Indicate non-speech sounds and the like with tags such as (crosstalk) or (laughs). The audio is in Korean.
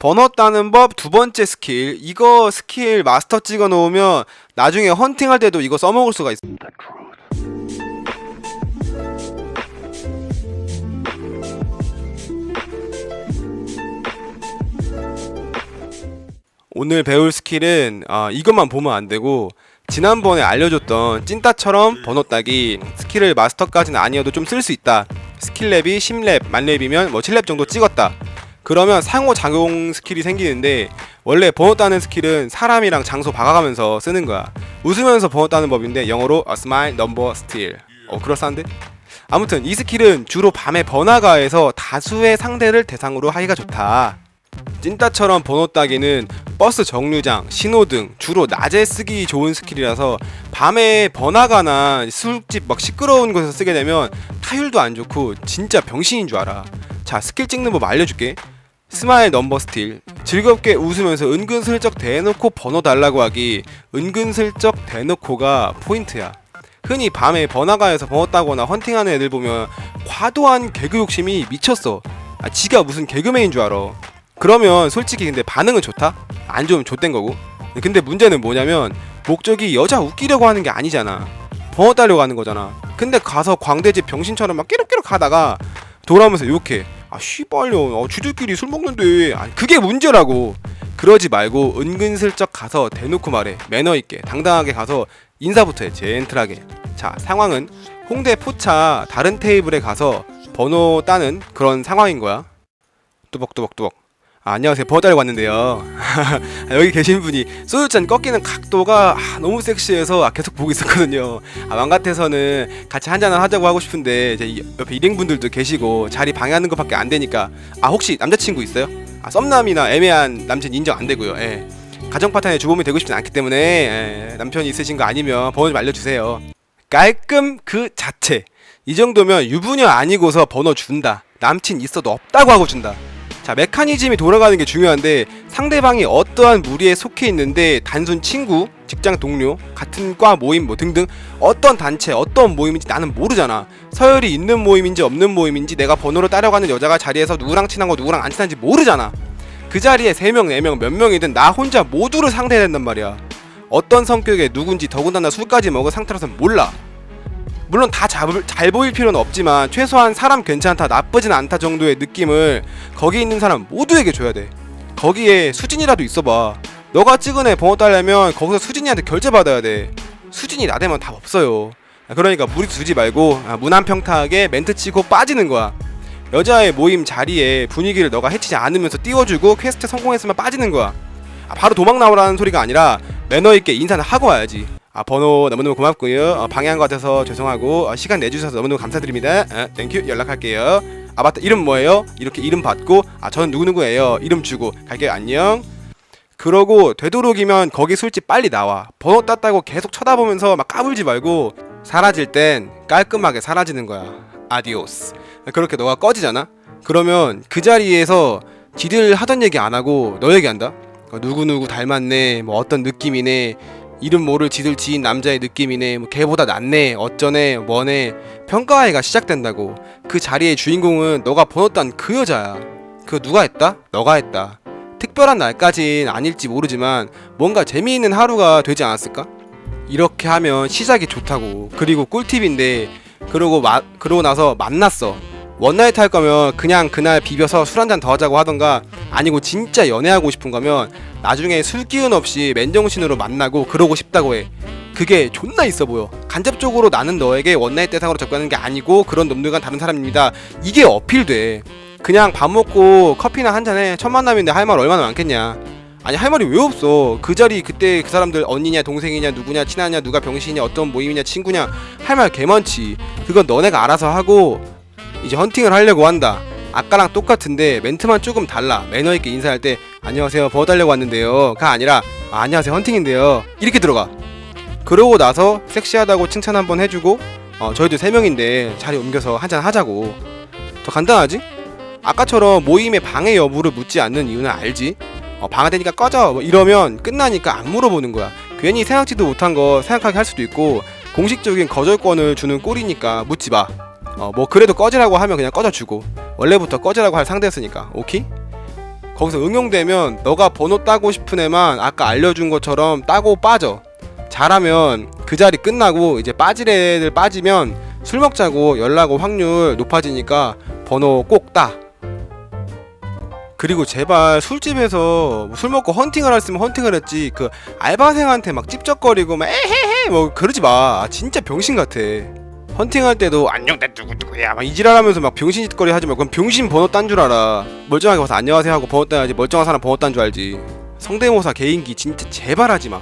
번호 따는 법 두 번째 스킬. 이거 스킬 마스터 찍어 놓으면 나중에 헌팅할 때도 이거 써먹을 수가 있어. 오늘 배울 스킬은 아, 이것만 보면 안 되고 지난번에 알려줬던 찐따처럼 번호 따기 스킬을 마스터까지는 아니어도 좀 쓸 수 있다. 스킬랩이 10랩, 만랩이면 뭐 7랩 정도 찍었다. 그러면 상호 작용 스킬이 생기는데 원래 번호 따는 스킬은 사람이랑 장소 박아가면서 쓰는 거야. 웃으면서 번호 따는 법인데 영어로 a smile number steal. 어 그럴싸한데? 아무튼 이 스킬은 주로 밤에 번화가에서 다수의 상대를 대상으로 하기가 좋다. 찐따처럼 번호 따기는 버스 정류장, 신호등 주로 낮에 쓰기 좋은 스킬이라서 밤에 번화가나 술집 막 시끄러운 곳에서 쓰게 되면 타율도 안 좋고 진짜 병신인 줄 알아. 자 스킬 찍는 법 알려줄게. 스마일 넘버 스틸 즐겁게 웃으면서 은근슬쩍 대놓고 번호 달라고 하기 은근슬쩍 대놓고가 포인트야. 흔히 밤에 번화가에서 번호 따거나 헌팅하는 애들 보면 과도한 개그 욕심이 미쳤어. 아, 지가 무슨 개그맨인 줄 알아. 그러면 솔직히 근데 반응은 좋다? 안 좋으면 좆된 거고. 근데 문제는 뭐냐면 목적이 여자 웃기려고 하는 게 아니잖아. 번호 따려고 하는 거잖아. 근데 가서 광대집 병신처럼 막 끼룩끼룩 하다가 돌아오면서 욕해. 아 씨발려. 어, 쥐들끼리 술 먹는데. 아니 그게 문제라고. 그러지 말고 은근슬쩍 가서 대놓고 말해. 매너 있게 당당하게 가서 인사부터 해. 젠틀하게. 자 상황은 홍대 포차 다른 테이블에 가서 번호 따는 그런 상황인 거야. 뚜벅뚜벅뚜벅. 아, 안녕하세요. 따려고 왔는데요. (laughs) 여기 계신 분이 소주잔 꺾이는 각도가 아, 너무 섹시해서 아, 계속 보고 있었거든요. 아, 맘 같아서는 같이 한잔 하자고 하고 싶은데 이제 이- 옆에 일행분들도 계시고 자리 방해하는 것밖에 안 되니까 아 혹시 남자친구 있어요? 아 썸남이나 애매한 남친 인정 안 되고요. 예. 가정 파탄의 주범이 되고 싶진 않기 때문에 예, 남편이 있으신 거 아니면 번호 좀 알려주세요. 깔끔 그 자체. 이 정도면 유부녀 아니고서 번호 준다. 남친 있어도 없다고 하고 준다. 자, 메커니즘이 돌아가는 게 중요한데 상대방이 어떠한 무리에 속해 있는데 단순 친구, 직장 동료, 같은 과 모임 뭐 등등 어떤 단체, 어떤 모임인지 나는 모르잖아. 서열이 있는 모임인지 없는 모임인지 내가 번호로 따려가는 여자가 자리에서 누구랑 친한 거 누구랑 안 친한지 모르잖아. 그 자리에 3명, 4명, 몇 명이든 나 혼자 모두를 상대해야 된단 말이야. 어떤 성격의 누군지 더군다나 술까지 먹은 상태라서 몰라. 물론 다 잘 보일 필요는 없지만 최소한 사람 괜찮다 나쁘진 않다 정도의 느낌을 거기 있는 사람 모두에게 줘야 돼. 거기에 수진이라도 있어봐. 너가 찍은 애 번호 따려면 거기서 수진이한테 결제 받아야 돼. 수진이 나대면 답 없어요. 그러니까 무리 두지 말고 아, 무난평타하게 멘트 치고 빠지는 거야. 여자의 모임 자리에 분위기를 너가 해치지 않으면서 띄워주고 퀘스트 성공했으면 빠지는 거야. 아, 바로 도망 나오라는 소리가 아니라 매너 있게 인사는 하고 와야지. 아 번호 너무너무 고맙고요. 어, 방해한 것 같아서 죄송하고 어, 시간 내주셔서 너무너무 감사드립니다. 어, 땡큐 연락할게요. 아 맞다 이름 뭐예요? 이렇게 이름 받고 아 저는 누구누구예요. 이름 주고 갈게요 안녕. 그러고 되도록이면 거기 술집 빨리 나와. 번호 땄다고 계속 쳐다보면서 막 까불지 말고 사라질 땐 깔끔하게 사라지는 거야. 아디오스. 그렇게 너가 꺼지잖아. 그러면 그 자리에서 지들 하던 얘기 안 하고 너 얘기한다. 어, 누구누구 닮았네 뭐 어떤 느낌이네 이름 모를 지들 지인 남자의 느낌이네 뭐 걔보다 낫네 어쩌네 뭐네. 평가회가 시작된다고. 그 자리의 주인공은 너가 번호 딴 그 여자야. 그거 누가 했다? 너가 했다. 특별한 날까진 아닐지 모르지만 뭔가 재미있는 하루가 되지 않았을까? 이렇게 하면 시작이 좋다고. 그리고 꿀팁인데 그러고 마, 그러고 나서 만났어 원나잇 할 거면 그냥 그날 비벼서 술 한 잔 더 하자고 하던가 아니고 진짜 연애하고 싶은 거면 나중에 술 기운 없이 맨정신으로 만나고 그러고 싶다고 해. 그게 존나 있어 보여. 간접적으로 나는 너에게 원나잇 대상으로 접근하는 게 아니고 그런 놈들과 다른 사람입니다. 이게 어필돼. 그냥 밥 먹고 커피나 한 잔에 첫 만남인데 할 말 얼마나 많겠냐. 아니 할 말이 왜 없어. 그 자리 그때 그 사람들 언니냐 동생이냐 누구냐 친하냐 누가 병신이냐 어떤 모임이냐 친구냐 할 말 개 많지. 그건 너네가 알아서 하고 이제 헌팅을 하려고 한다. 아까랑 똑같은데 멘트만 조금 달라. 매너 있게 인사할 때 안녕하세요 버달려고 왔는데요가 아니라 아, 안녕하세요 헌팅인데요 이렇게 들어가. 그러고 나서 섹시하다고 칭찬 한번 해주고 어, 저희도 세 명인데 자리 옮겨서 한잔 하자고. 더 간단하지? 아까처럼 모임의 방해 여부를 묻지 않는 이유는 알지? 어, 방해되니까 꺼져 뭐 이러면 끝나니까 안 물어보는 거야. 괜히 생각지도 못한 거 생각하게 할 수도 있고 공식적인 거절권을 주는 꼴이니까 묻지 마. 어, 뭐 그래도 꺼지라고 하면 그냥 꺼져주고. 원래부터 꺼지라고 할 상대였으니까. 오케이? 거기서 응용되면 너가 번호 따고 싶은 애만 아까 알려준 것처럼 따고 빠져. 잘하면 그 자리 끝나고 이제 빠질 애들 빠지면 술 먹자고 연락 올 확률 높아지니까 번호 꼭 따. 그리고 제발 술집에서 뭐술 먹고 헌팅을 했으면 헌팅을 했지. 그 알바생한테 막 찝쩍거리고 막 에헤헤 뭐 그러지 마. 아, 진짜 병신 같아 헌팅할 때도 안녕 나 누구누구야. 막 이지랄하면서 막 병신짓거리 하지 마 그럼 병신 번호 딴 줄 알아. 멀쩡하게 와서 안녕하세요 하고 번호 따야지. 멀쩡한 사람 번호 딴 줄 알지. 성대모사 개인기 진짜 제발 하지 마